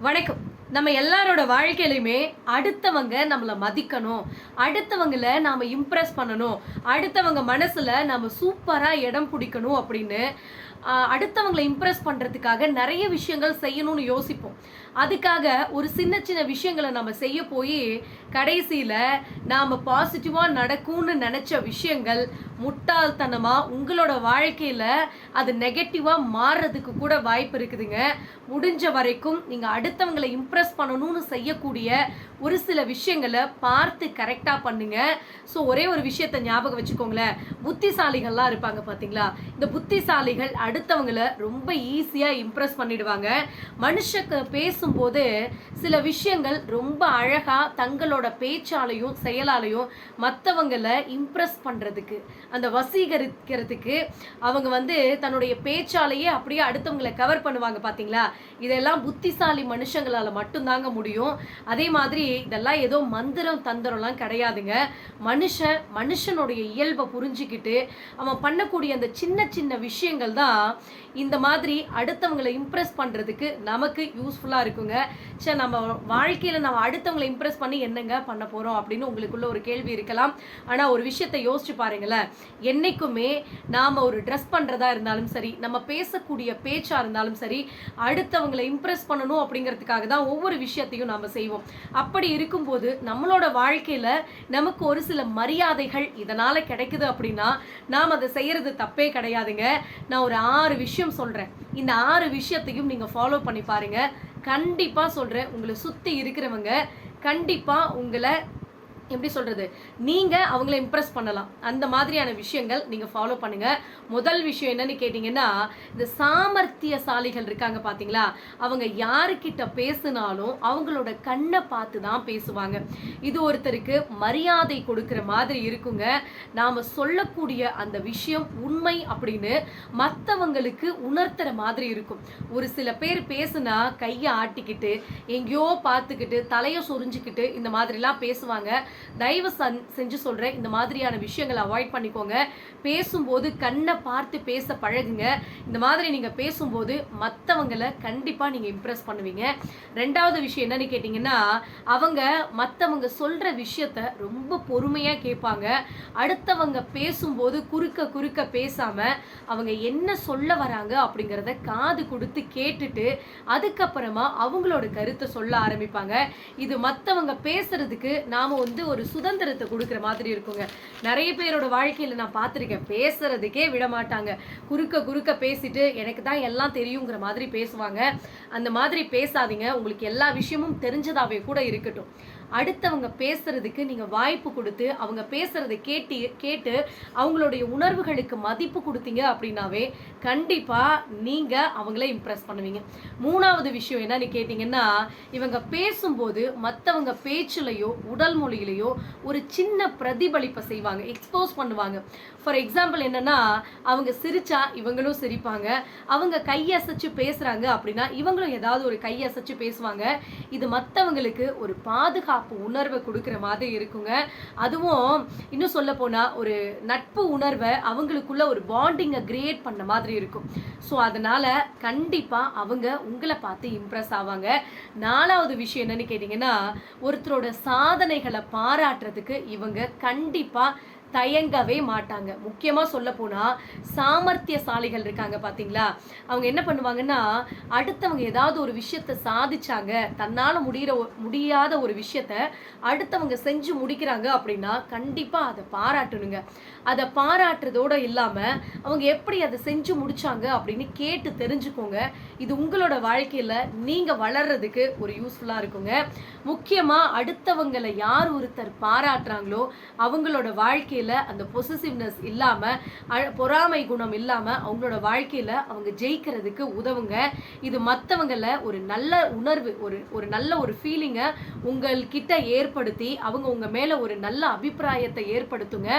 வணக்கம். நம்ம எல்லாரோட வாழ்க்கையிலையுமே அடுத்தவங்க நம்மளை மதிக்கணும். அடுத்தவங்கள நாம் இம்ப்ரெஸ் பண்ணணும். அடுத்தவங்க மனசில் நம்ம சூப்பராக இடம் பிடிக்கணும் அப்படின்னு அடுத்தவங்களை இம்ப்ரெஸ் பண்ணுறதுக்காக நிறைய விஷயங்கள் செய்யணும்னு யோசிப்போம். அதுக்காக ஒரு சின்ன சின்ன விஷயங்களை நம்ம செய்ய போய் கடைசியில் நாம் பாசிட்டிவாக நடக்கும்னு நினச்ச விஷயங்கள் முட்டாள்தனமாக உங்களோட வாழ்க்கையில் அது நெகட்டிவாக மாறுறதுக்கு கூட வாய்ப்பு இருக்குதுங்க. முடிஞ்ச வரைக்கும் நீங்கள் அடுத்தவங்களை இம்ப்ரெஸ் பண்ணணும்னு செய்யக்கூடிய ஒரு சில விஷயங்களை பார்த்து கரெக்டாக பண்ணுங்க. ஸோ ஒரே ஒரு விஷயத்தை ஞாபகம் வச்சுக்கோங்களேன். புத்திசாலிகள்லாம் இருப்பாங்க பார்த்தீங்களா? இந்த புத்திசாலிகள் அடுத்தவங்களை ரொம்ப ஈஸியாக இம்ப்ரெஸ் பண்ணிடுவாங்க. மனுஷக்கு பேசும்போது சில விஷயங்கள் ரொம்ப அழகாக தங்களோட பேச்சாலையும் செயலாலையும் மற்றவங்களை இம்ப்ரெஸ் பண்ணுறதுக்கு அந்த வசீகரிக்கிறதுக்கு அவங்க வந்து தன்னுடைய பேச்சாலேயே அப்படியே அடுத்தவங்களை கவர் பண்ணுவாங்க பார்த்தீங்களா? இதெல்லாம் புத்திசாலி மனுஷங்களால மட்டும்தாங்க முடியும். அதே மாதிரி இதெல்லாம் ஏதோ மந்திரம் தந்திரம்லாம் கிடையாதுங்க. மனுஷன் மனுஷனுடைய இயல்பை புரிஞ்சுக்கிட்டு அவன் பண்ணக்கூடிய அந்த சின்ன சின்ன விஷயங்கள் தான் இந்த மாதிரி அடுத்தவங்களை இம்ப்ரெஸ் பண்றதுக்கு நமக்கு யூஸ்ஃபுல்லா இருக்குங்க. சரி நம்ம வாழ்க்கையில நம்ம அடுத்தவங்களை இம்ப்ரெஸ் பண்ணி என்னங்க பண்ண போறோம் அப்படின்னு உங்களுக்குள்ள ஒரு கேள்வி இருக்கலாம். ஆனா ஒரு விஷயத்தை யோசிச்சு பாருங்களேன். என்னைக்குமே நாம ஒரு ட்ரெஸ் பண்றதா இருந்தாலும் சரி நம்ம பேசக்கூடிய பேச்சா இருந்தாலும் சரி அடுத்தவங்களை இம்ப்ரெஸ் பண்ணணும் அப்படிங்கிறதுக்காக தான் ஒவ்வொரு விஷயத்தையும் நாம் செய்வோம். அப்படி இருக்கும்போது நம்மளோட வாழ்க்கையில் நமக்கு ஒரு சில மரியாதைகள் இதனால் கிடைக்குது அப்படின்னா நாம் அதை செய்கிறது தப்பே கிடையாதுங்க. நான் ஒரு ஆறு விஷயம் சொல்கிறேன் இந்த ஆறு விஷயத்தையும் நீங்கள் ஃபாலோ பண்ணி பாருங்க. கண்டிப்பாக சொல்கிறேன் உங்களை சுற்றி இருக்கிறவங்க கண்டிப்பாக உங்களை எப்படி சொல்கிறது நீங்கள் அவங்கள இம்ப்ரெஸ் பண்ணலாம். அந்த மாதிரியான விஷயங்கள் நீங்கள் ஃபாலோ பண்ணுங்கள் முதல் விஷயம் என்னன்னு கேட்டிங்கன்னா இந்த சாமர்த்தியசாலிகள் இருக்காங்க பார்த்தீங்களா அவங்க யாருக்கிட்ட பேசினாலும் அவங்களோட கண்ணை பார்த்து தான் பேசுவாங்க. இது ஒருத்தருக்கு மரியாதை கொடுக்குற மாதிரி இருக்குங்க. நாம் சொல்லக்கூடிய அந்த விஷயம் உண்மை அப்படின்னு மற்றவங்களுக்கு உணர்த்துற மாதிரி இருக்கும். ஒரு சில பேர் பேசுனா கையை ஆட்டிக்கிட்டு எங்கேயோ பார்த்துக்கிட்டு தலையை சொரிஞ்சுக்கிட்டு இந்த மாதிரிலாம் பேசுவாங்க. தயவு சன்- செஞ்சு சொல்றேன். இந்த மாதிரியான விஷயங்களை அவாய்ட் பண்ணிக்கோங்க. பேசும்போது கண்ணை பார்த்து பேச பழகுங்க. இந்த மாதிரி நீங்க பேசும்போது மற்றவங்களை கண்டிப்பா நீங்க இம்ப்ரெஸ் பண்ணுவீங்க. ரெண்டாவது விஷயம் என்னன்னு கேட்டிங்கன்னா அவங்க மற்றவங்க சொல்ற விஷயத்த ரொம்ப பொறுமையா கேட்பாங்க. அடுத்தவங்க பேசும்போது குறுக்க குறுக்க பேசாம அவங்க என்ன சொல்ல வராங்க அப்படிங்கிறத காது கொடுத்து கேட்டுட்டு அதுக்கப்புறமா அவங்களோட கருத்தை சொல்ல ஆரம்பிப்பாங்க. இது மற்றவங்க பேசுறதுக்கு நாம வந்து ஒரு சுதந்திரத்தை கொடுக்குற மாதிரி இருக்குங்க. நிறைய பேரோட வாழ்க்கையில நான் பார்த்துருக்கேன். பேசுறதுக்கே விட மாட்டாங்க. குறுக்க குறுக்க பேசிட்டு எனக்கு தான் எல்லாம் தெரியுங்கிற மாதிரி பேசுவாங்க. அந்த மாதிரி பேசாதீங்க. உங்களுக்கு எல்லா விஷயமும் தெரிஞ்சதாவே கூட இருக்கட்டும். அடுத்தவங்க பேசுறதுக்கு நீங்க வாய்ப்பு கொடுத்து அவங்க பேசுறதை கேட்டு கேட்டு அவங்களுடைய உணர்வுகளுக்கு மதிப்பு கொடுத்தீங்க அப்படின்னாவே கண்டிப்பா நீங்க அவங்கள இம்ப்ரெஸ் பண்ணுவீங்க. மூணாவது விஷயம் என்னன்னு கேட்டிங்கன்னா இவங்க பேசும்போது மற்றவங்க பேச்சுலையோ உடல் மொழியிலையோ ஒரு சின்ன பிரதிபலிப்பை செய்வாங்க எக்ஸ்போஸ் பண்ணுவாங்க. ஃபார் எக்ஸாம்பிள் என்னன்னா அவங்க சிரிச்சா இவங்களும் சிரிப்பாங்க. அவங்க கையசைச்சு பேசுறாங்க அப்படின்னா இவங்களும் ஏதாவது ஒரு கையசைச்சு பேசுவாங்க. இது மற்றவங்களுக்கு ஒரு பாதுகாப்பு உணர்வை கொடுக்குற மாதிரி இருக்குங்க. அதுவும் இன்னும் சொல்ல போனால் ஒரு நட்பு உணர்வை அவங்களுக்குள்ள ஒரு பாண்டிங்கை கிரியேட் பண்ண மாதிரி இருக்கும். ஸோ அதனால் கண்டிப்பாக அவங்க உங்களை பார்த்து இம்ப்ரெஸ் ஆவாங்க. நாலாவது விஷயம் என்னன்னு கேட்டிங்கன்னா ஒருத்தரோட சாதனைகளை பாராட்டுறதுக்கு இவங்க கண்டிப்பாக தயங்கவே மாட்டாங்க. முக்கியமாக சொல்ல போனால் சாமர்த்தியசாலிகள் இருக்காங்க பார்த்தீங்களா அவங்க என்ன பண்ணுவாங்கன்னா அடுத்தவங்க ஏதாவது ஒரு விஷயத்த சாதிச்சாங்க தன்னால் முடிகிற முடியாத ஒரு விஷயத்த அடுத்தவங்க செஞ்சு முடிக்கிறாங்க அப்படின்னா கண்டிப்பாக அதை பாராட்டணுங்க. அதை பாராட்டுறதோட இல்லாமல் அவங்க எப்படி அதை செஞ்சு முடித்தாங்க அப்படின்னு கேட்டு தெரிஞ்சுக்கோங்க. இது உங்களோட வாழ்க்கையில் நீங்கள் வளர்றதுக்கு ஒரு யூஸ்ஃபுல்லாக இருக்குங்க. முக்கியமாக அடுத்தவங்களை யார் ஒருத்தர் பாராட்டுறாங்களோ அவங்களோட வாழ்க்கையில் அந்த பொசிசிவ்னஸ் இல்லாமல் பொறாமை குணம் இல்லாமல் அவங்களோட வாழ்க்கையில் அவங்க ஜெயிக்கிறதுக்கு உதவுங்க. இது மற்றவங்கள ஒரு நல்ல உணர்வு ஒரு ஒரு நல்ல ஒரு ஃபீலிங்கை உங்கள்கிட்ட ஏற்படுத்தி அவங்க உங்கள் மேலே ஒரு நல்ல அபிப்பிராயத்தை ஏற்படுத்துங்க.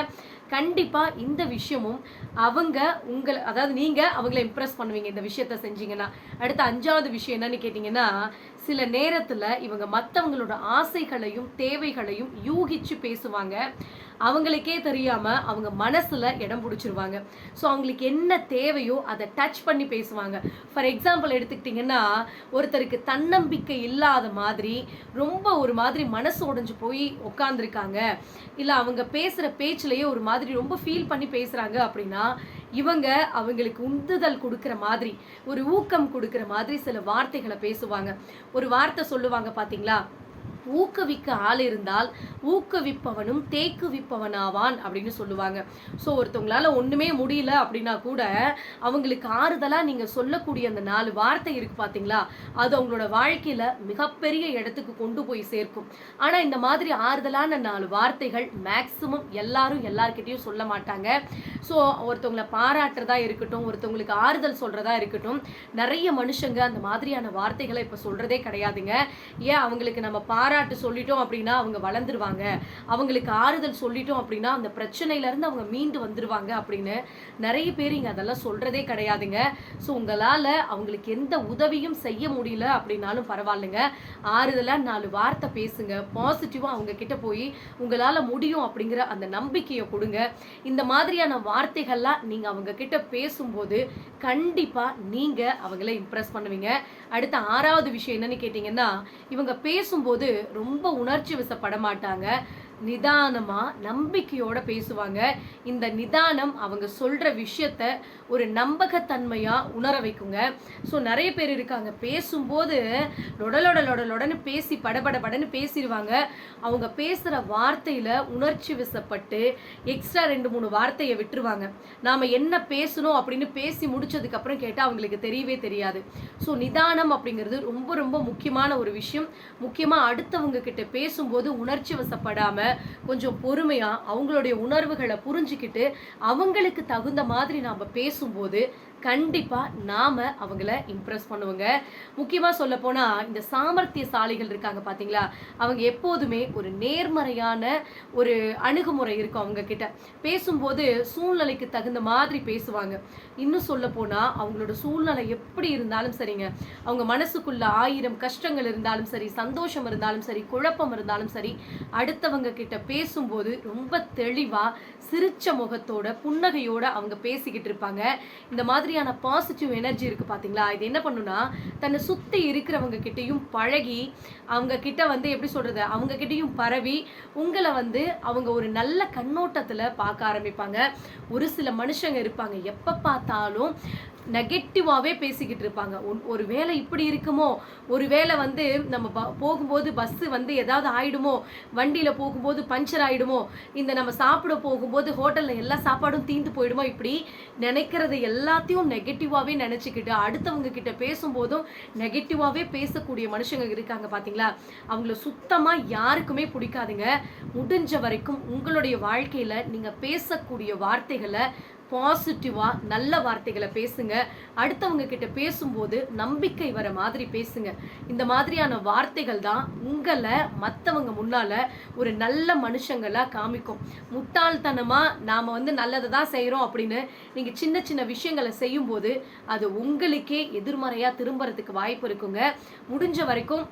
கண்டிப்பாக இந்த விஷயமும் அவங்க உங்களை அதாவது நீங்கள் அவங்கள இம்ப்ரெஸ் பண்ணுவீங்க இந்த விஷயத்த செஞ்சீங்கன்னா. அடுத்த அஞ்சாவது விஷயம் என்னன்னு கேட்டிங்கன்னா சில நேரத்தில் இவங்க மற்றவங்களோட ஆசைகளையும் தேவைகளையும் யூகிச்சு பேசுவாங்க. அவங்களுக்கே தெரியாம அவங்க மனசுல இடம் பிடிச்சிருவாங்க. ஸோ அவங்களுக்கு என்ன தேவையோ அதை டச் பண்ணி பேசுவாங்க. ஃபார் எக்ஸாம்பிள் எடுத்துக்கிட்டிங்கன்னா ஒருத்தருக்கு தன்னம்பிக்கை இல்லாத மாதிரி ரொம்ப ஒரு மாதிரி மனசு உடஞ்சு போய் உட்காந்துருக்காங்க இல்லை அவங்க பேசுகிற பேச்சிலேயே ஒரு மாதிரி ரொம்ப ஃபீல் பண்ணி பேசுகிறாங்க அப்படின்னா இவங்க அவங்களுக்கு உந்துதல் கொடுக்குற மாதிரி ஒரு ஊக்கம் கொடுக்குற மாதிரி சில வார்த்தைகளை பேசுவாங்க. ஒரு வார்த்தை சொல்லுவாங்க பார்த்தீங்களா ஊக்குவிக்க ஆள் இருந்தால் ஊக்குவிப்பவனும் தேக்குவிப்பவனாவான் அப்படின்னு சொல்லுவாங்க. ஸோ ஒருத்தவங்களால ஒன்றுமே முடியல அப்படின்னா கூட அவங்களுக்கு ஆறுதலாக நீங்கள் சொல்லக்கூடிய அந்த நாலு வார்த்தை இருக்கு பார்த்தீங்களா அது அவங்களோட வாழ்க்கையில் மிகப்பெரிய இடத்துக்கு கொண்டு போய் சேர்க்கும். ஆனால் இந்த மாதிரி ஆறுதலான நாலு வார்த்தைகள் மேக்சிமம் எல்லாரும் எல்லார்கிட்டையும் சொல்ல மாட்டாங்க. ஸோ ஒருத்தவங்களை பாராட்டுறதா இருக்கட்டும் ஒருத்தவங்களுக்கு ஆறுதல் சொல்றதா இருக்கட்டும் நிறைய மனுஷங்க அந்த மாதிரியான வார்த்தைகளை இப்போ சொல்றதே கிடையாதுங்க. ஏன் அவங்களுக்கு நம்ம பாராட்டு சொல்லிட்டோம் அப்படின்னா அவங்க வளர்ந்துருவாங்க. அவங்களுக்கு ஆறுதல் சொல்லிட்டோம் அப்படின்னா அந்த பிரச்சனையில இருந்து அவங்க மீண்டு வந்துடுவாங்க அப்படின்னு நிறைய பேர் இங்கே அதெல்லாம் சொல்கிறதே கிடையாதுங்க. ஸோ உங்களால் அவங்களுக்கு எந்த உதவியும் செய்ய முடியல அப்படின்னாலும் பரவாயில்லைங்க. ஆறுதலாக நாலு வார்த்தை பேசுங்க. பாசிட்டிவாக அவங்க கிட்ட போய் உங்களால் முடியும் அப்படிங்கிற அந்த நம்பிக்கையை கொடுங்க. இந்த மாதிரியான வார்த்தைகள்லாம் நீங்கள் அவங்க கிட்ட பேசும்போது கண்டிப்பாக நீங்கள் அவங்கள இம்ப்ரெஸ் பண்ணுவீங்க. அடுத்த ஆறாவது விஷயம் என்னன்னு கேட்டிங்கன்னா இவங்க பேசும்போது ரொம்ப உணர்ச்சி வசப்பட மாட்டாங்க நிதானமாக நம்பிக்கையோட பேசுவாங்க. இந்த நிதானம் அவங்க சொல்கிற விஷயத்த ஒரு நம்பகத்தன்மையாக உணர வைக்குங்க. ஸோ நிறைய பேர் இருக்காங்க. பேசும்போது லொடலொட லொடலொடன்னு பேசி படபட படன்னு பேசிடுவாங்க. அவங்க பேசுகிற வார்த்தையில் உணர்ச்சி விசப்பட்டு எக்ஸ்ட்ரா ரெண்டு மூணு வார்த்தையை விட்டுருவாங்க. நாம் என்ன பேசணும் அப்படின்னு பேசி முடிச்சதுக்கப்புறம் கேட்டால் அவங்களுக்கு தெரியவே தெரியாது. ஸோ நிதானம் அப்படிங்கிறது ரொம்ப ரொம்ப முக்கியமான ஒரு விஷயம். முக்கியமாக அடுத்தவங்க கிட்ட பேசும்போது உணர்ச்சி வசப்படாமல் கொஞ்சம் பொறுமையா அவங்களுடைய உணர்வுகளை புரிஞ்சுக்கிட்டு அவங்களுக்கு தகுந்த மாதிரி நாம பேசும்போது கண்டிப்பாக நாம் அவங்கள இம்ப்ரெஸ் பண்ணுவோங்க. முக்கியமாக சொல்ல போனால் இந்த சாமர்த்தியசாலிகள் இருக்காங்க பார்த்தீங்களா அவங்க எப்போதுமே ஒரு நேர்மறையான ஒரு அணுகுமுறை இருக்கும் அவங்க கிட்ட பேசும்போது சூழ்நிலைக்கு தகுந்த மாதிரி பேசுவாங்க. இன்னும் சொல்ல போனால் அவங்களோட சூழ்நிலை எப்படி இருந்தாலும் சரிங்க. அவங்க மனசுக்குள்ள ஆயிரம் கஷ்டங்கள் இருந்தாலும் சரி சந்தோஷம் இருந்தாலும் சரி குழப்பம் இருந்தாலும் சரி அடுத்தவங்க கிட்ட பேசும்போது ரொம்ப தெளிவாக சிரிச்ச முகத்தோட புன்னகையோட அவங்க பேசிக்கிட்டு இருப்பாங்க. இந்த மாதிரி மாதிரியான பாசிட்டிவ் எனர்ஜி இருக்குது பார்த்தீங்களா இது என்ன பண்ணுனா தன்னை சுற்றி இருக்கிறவங்க கிட்டேயும் பழகி அவங்க கிட்ட வந்து எப்படி சொல்கிறது அவங்க கிட்டேயும் பரவி உங்களை வந்து அவங்க ஒரு நல்ல கண்ணோட்டத்தில் பார்க்க ஆரம்பிப்பாங்க. ஒரு சில மனுஷங்க இருப்பாங்க. எப்போ பார்த்தாலும் நெகட்டிவாகவே பேசிக்கிட்டு இருப்பாங்க. ஒன்- ஒரு வேளை இப்படி இருக்குமோ? ஒரு வேளை வந்து நம்ம ப- போகும்போது பஸ்ஸு வந்து ஏதாவது ஆயிடுமோ? வண்டியில் போகும்போது பஞ்சர் ஆகிடுமோ இந்த நம்ம சாப்பிட போகும்போது ஹோட்டலில் எல்லா சாப்பாடும் தீந்து போயிடுமோ? இப்படி நினைக்கிறது எல்லாத்தையும் நெகட்டிவாகவே நினச்சிக்கிட்டு அடுத்தவங்க கிட்ட பேசும்போதும் நெகட்டிவாகவே பேசக்கூடிய மனுஷங்க இருக்காங்க பார்த்தீங்களா அவங்கள சுத்தமாக யாருக்குமே பிடிக்காதுங்க. முடிஞ்ச வரைக்கும் உங்களுடைய வாழ்க்கையில் நீங்கள் பேசக்கூடிய வார்த்தைகளை பாசிட்டிவாக நல்ல வார்த்தைகளை பேசுங்க. அடுத்தவங்க கிட்ட பேசும்போது நம்பிக்கை வர மாதிரி பேசுங்க. இந்த மாதிரியான வார்த்தைகள் தான் உங்களை மற்றவங்க முன்னால் ஒரு நல்ல மனுஷங்களாக காமிக்கும். முட்டாள்தனமாக நாம் வந்து நல்லதை தான் செய்கிறோம் அப்படின்னு நீங்கள் சின்ன சின்ன விஷயங்களை செய்யும்போது அது உங்களுக்கே எதிர்மறையாக திரும்புறதுக்கு வாய்ப்பு இருக்குங்க. முடிஞ்ச வரைக்கும்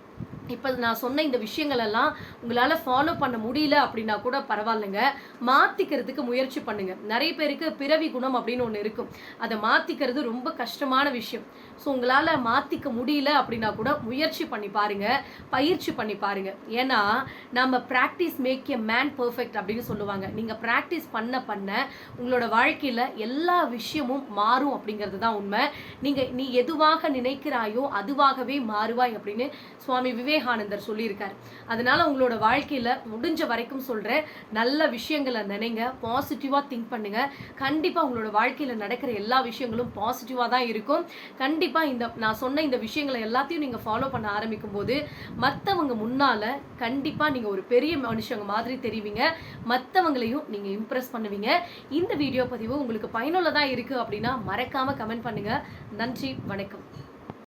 இப்போ நான் சொன்ன இந்த விஷயங்கள் எல்லாம் உங்களால் ஃபாலோ பண்ண முடியல அப்படின்னா கூட பரவாயில்லைங்க. மாத்திக்கிறதுக்கு முயற்சி பண்ணுங்க. நிறைய பேருக்கு பிறவி குணம் அப்படின்னு ஒன்று இருக்கும். அதை மாத்திக்கிறது ரொம்ப கஷ்டமான விஷயம். ஸோ உங்களால மாத்திக்க முடியல அப்படின்னா கூட முயற்சி பண்ணி பாருங்க. பயிற்சி பண்ணி பாருங்க. ஏன்னா நம்ம practice make a man perfect அப்படின்னு சொல்லுவாங்க. நீங்க ப்ராக்டிஸ் பண்ண பண்ண உங்களோட வாழ்க்கையில எல்லா விஷயமும் மாறும் அப்படிங்கிறது தான் உண்மை. நீங்க நீ எதுவாக நினைக்கிறாயோ அதுவாகவே மாறுவாய் அப்படின்னு சுவாமி விவேகானந்தர் சொல்லியிருக்கார். அதனால உங்களோட வாழ்க்கையில் முடிஞ்ச வரைக்கும் சொல்கிற நல்ல விஷயங்களை நினைங்க பாசிட்டிவாக திங்க் பண்ணுங்க. கண்டிப்பாக உங்களோட வாழ்க்கையில் நடக்கிற எல்லா விஷயங்களும் பாசிட்டிவாக தான் இருக்கும். கண்டிப்பாக இந்த நான் சொன்ன இந்த விஷயங்களை எல்லாத்தையும் நீங்கள் ஃபாலோ பண்ண ஆரம்பிக்கும் போது மற்றவங்க முன்னால் கண்டிப்பாக நீங்கள் ஒரு பெரிய மனுஷங்க மாதிரி தெரிவிங்க. மற்றவங்களையும் நீங்கள் இம்ப்ரெஸ் பண்ணுவீங்க. இந்த வீடியோ பதிவு உங்களுக்கு பயனுள்ளதாக இருக்கு அப்படின்னா மறக்காமல் கமெண்ட் பண்ணுங்கள் நன்றி வணக்கம்.